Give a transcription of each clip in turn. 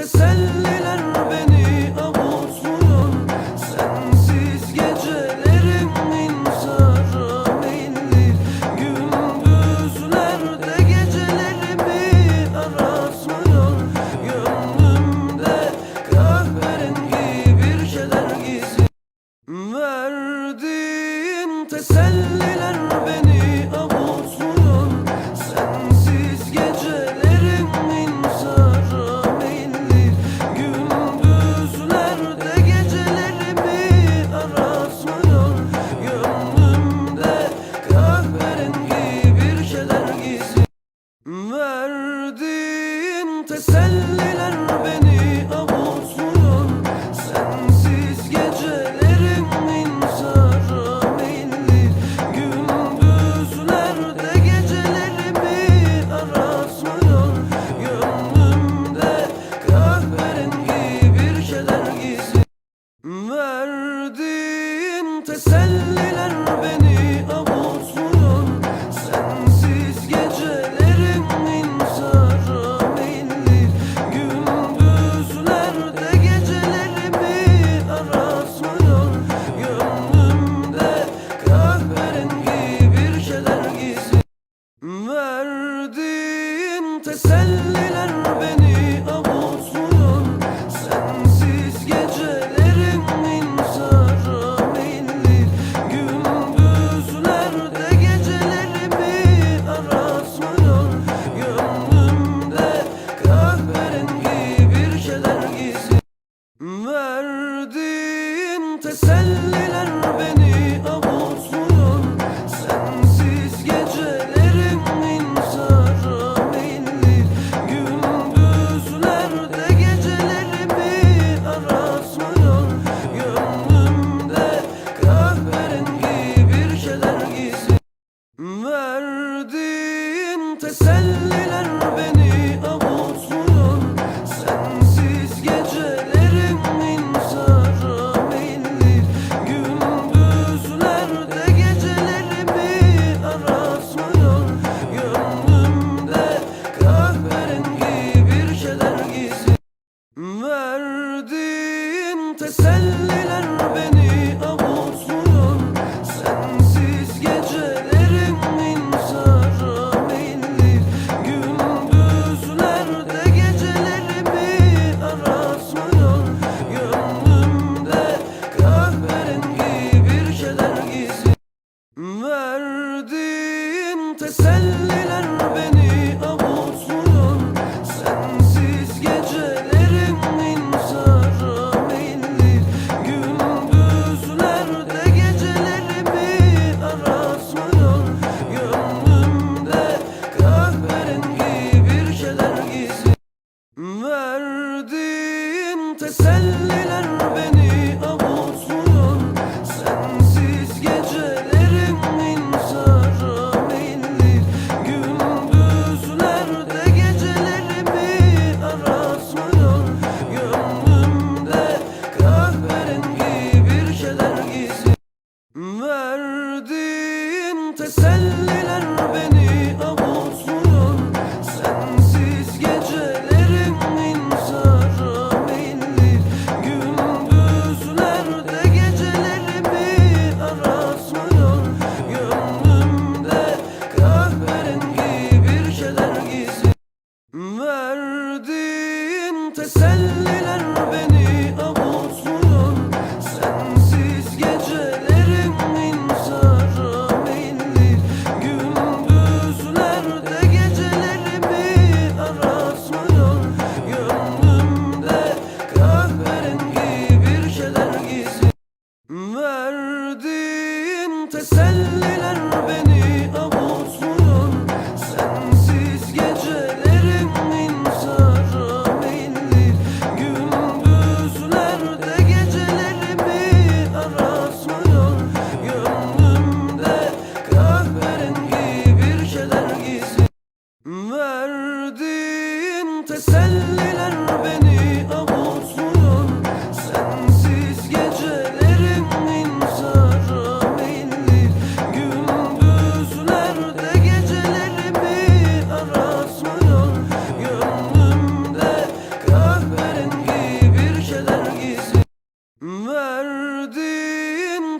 es el Teselliler beni avutmuyor Sensiz gecelerim intihara meyilli Gündüzlerde gecelerimi aratmıyor. Gönlümde kahverengi bir şeyler gizli. Verdiğin teselliler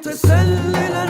teselliler